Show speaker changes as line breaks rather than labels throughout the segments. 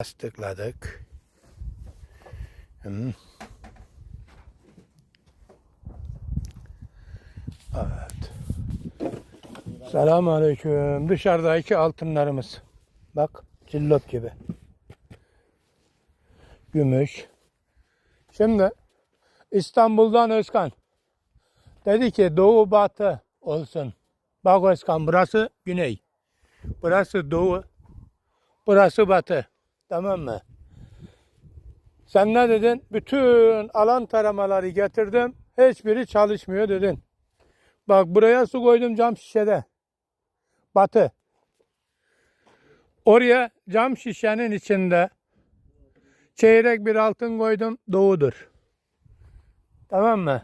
Lastıkladık. Hmm. Evet. Selamun Aleyküm. Dışarıdaki altınlarımız. Bak cillop gibi. Gümüş. Şimdi İstanbul'dan Özkan. Dedi ki doğu batı olsun. Bak Özkan burası güney. Burası doğu. Burası batı. Tamam mı? Sen ne dedin? Bütün alan taramaları getirdim. Hiçbiri çalışmıyor dedin. Bak buraya su koydum cam şişede. Batı. Oraya cam şişenin içinde çeyrek bir altın koydum. Doğudur. Tamam mı?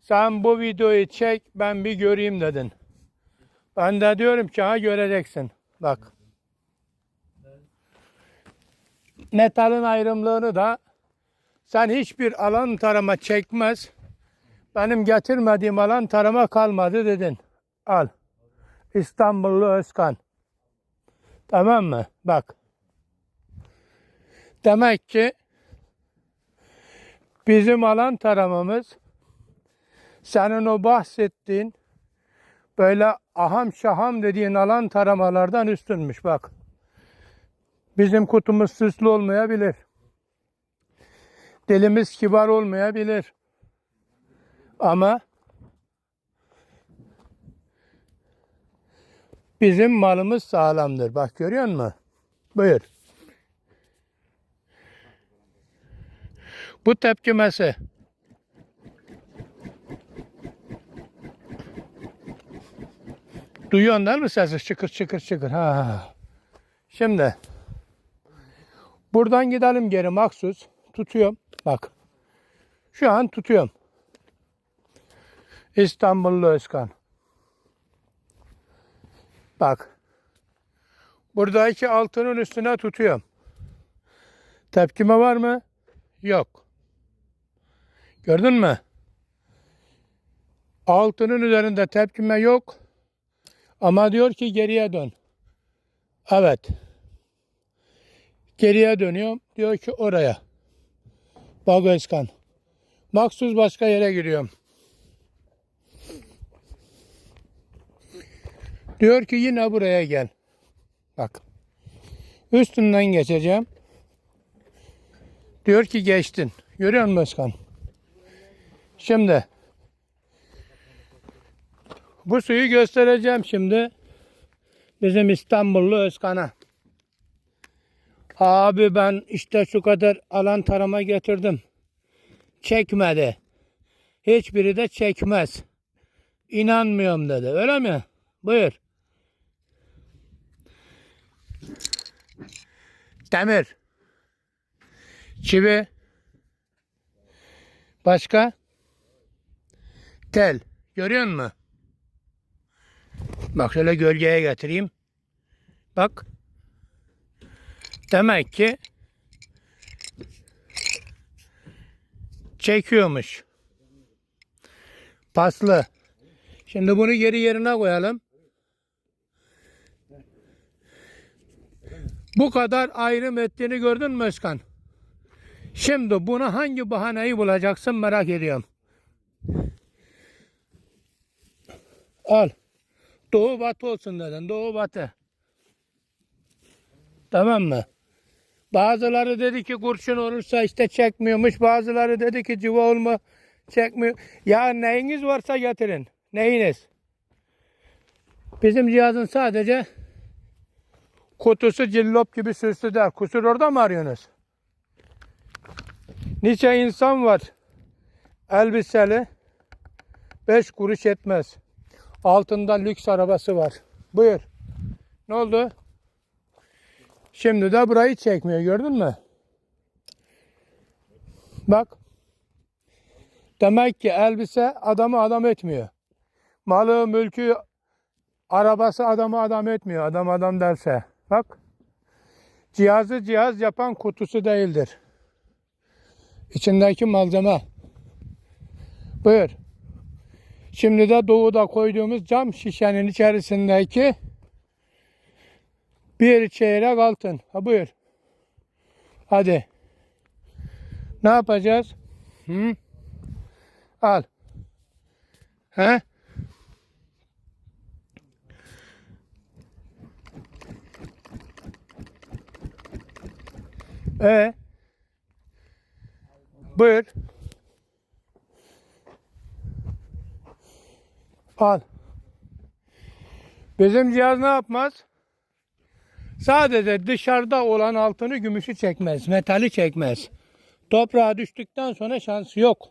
Sen bu videoyu çek ben bir göreyim dedin. Ben de diyorum ki ha göreceksin. Bak. Metalin ayrımlığını da sen hiçbir alan tarama çekmez. Benim getirmediğim alan tarama kalmadı dedin. Al. İstanbullu Özkan. Tamam mı? Bak. Demek ki bizim alan taramamız senin o bahsettiğin böyle aham şaham dediğin alan taramalardan üstünmüş bak. Bizim kutumuz süslü olmayabilir. Dilimiz kibar olmayabilir. Ama bizim malımız sağlamdır. Bak görüyor musun? Buyur. Bu tepkimesi. Duyuyorsun değil mi sesi? Çıkır çıkır çıkır. Ha. Şimdi Buradan gidelim geri maksus. Tutuyorum. Bak. Şu an tutuyorum. İstanbullu Özkan. Bak. Buradaki altının üstüne tutuyorum. Tepkime var mı? Yok. Gördün mü? Altının üzerinde tepkime yok. Ama diyor ki geriye dön. Evet. Geriye dönüyorum. Diyor ki oraya. Bak Özkan. Maksuz başka yere giriyorum. Diyor ki yine buraya gel. Bak. Üstünden geçeceğim. Diyor ki geçtin. Görüyor musun Özkan? Şimdi bu suyu göstereceğim şimdi. Bizim İstanbullu Özkan'a. Abi ben işte şu kadar alan tarama getirdim. Çekmedi. Hiçbiri de çekmez. İnanmıyorum dedi. Öyle mi? Buyur. Demir. Çivi. Başka? Tel. Görüyor musun? Bak şöyle gölgeye getireyim. Bak. Demek ki çekiyormuş. Paslı. Şimdi bunu geri yerine koyalım. Bu kadar ayrım ettiğini gördün mü Özkan? Şimdi buna hangi bahaneyi bulacaksın merak ediyorum. Al. Doğu batı olsun dedin. Doğu batı. Tamam mı? Bazıları dedi ki kurşun olursa işte çekmiyormuş. Bazıları dedi ki civa olma çekmiyor. Ya neyiniz varsa getirin. Neyiniz? Bizim cihazın sadece kutusu cillop gibi süslü der. Kusur orada mı arıyorsunuz? Nice insan var. Elbiseli. Beş kuruş etmez. Altında lüks arabası var. Buyur. Ne oldu? Şimdi de burayı çekmiyor gördün mü? Bak. Demek ki elbise adamı adam etmiyor. Malı, mülkü, arabası adamı adam etmiyor. Adam adam derse. Bak. Cihazı cihaz yapan kutusu değildir. İçindeki malzeme. Buyur. Şimdi de doğuda koyduğumuz cam şişenin içerisindeki bir çeyrek altın. Ha buyur. Hadi. Ne yapacağız? Hı? Al. He? E Buyur. Al. Bizim cihaz ne yapmaz? Sadece dışarıda olan altını gümüşü çekmez, metali çekmez. Toprağa düştükten sonra şansı yok.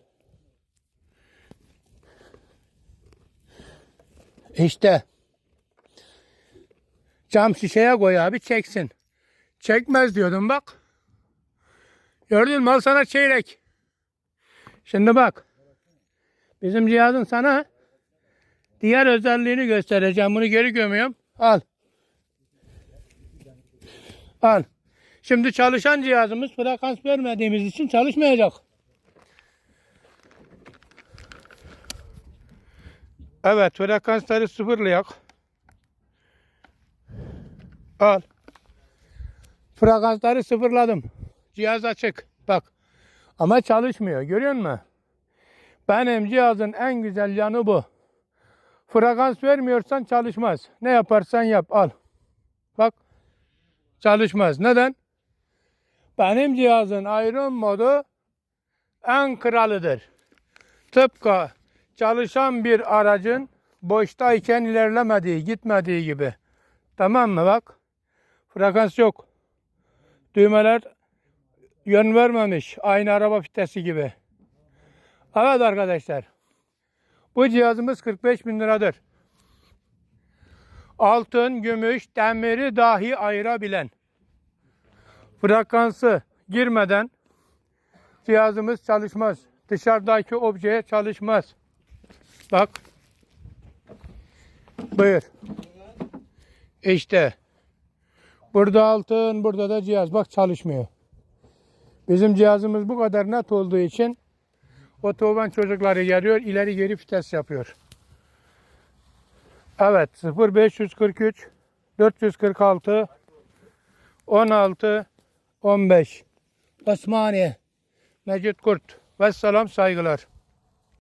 İşte cam şişeye koy abi çeksin. Çekmez diyordum bak. Gördün mü al sana çeyrek. Şimdi bak. Bizim cihazın sana diğer özelliğini göstereceğim. Bunu geri gömüyorum. Al. Al. Şimdi çalışan cihazımız frekans vermediğimiz için çalışmayacak. Evet frekansları sıfırlayak. Al. Frekansları sıfırladım. Cihaz açık. Bak. Ama çalışmıyor. Görüyor musun? Benim cihazın en güzel yanı bu. Frekans vermiyorsan çalışmaz. Ne yaparsan yap. Al. Çalışmaz. Neden? Benim cihazın ayrım modu en kralıdır. Tıpkı çalışan bir aracın boştayken ilerlemediği, gitmediği gibi. Tamam mı bak? Frekans yok. Düğmeler yön vermemiş. Aynı araba fitesi gibi. Evet arkadaşlar. Bu cihazımız 45 bin liradır. Altın, gümüş, demiri dahi ayırabilen. Frekansı girmeden cihazımız çalışmaz. Dışarıdaki objeye çalışmaz. Bak. Buyur. İşte. Burada altın, burada da cihaz. Bak çalışmıyor. Bizim cihazımız bu kadar net olduğu için otoban çocukları geliyor, ileri geri vites yapıyor. Evet, 0543 446 16 15 Osmaniye Mecit Kurt. Vesselam saygılar.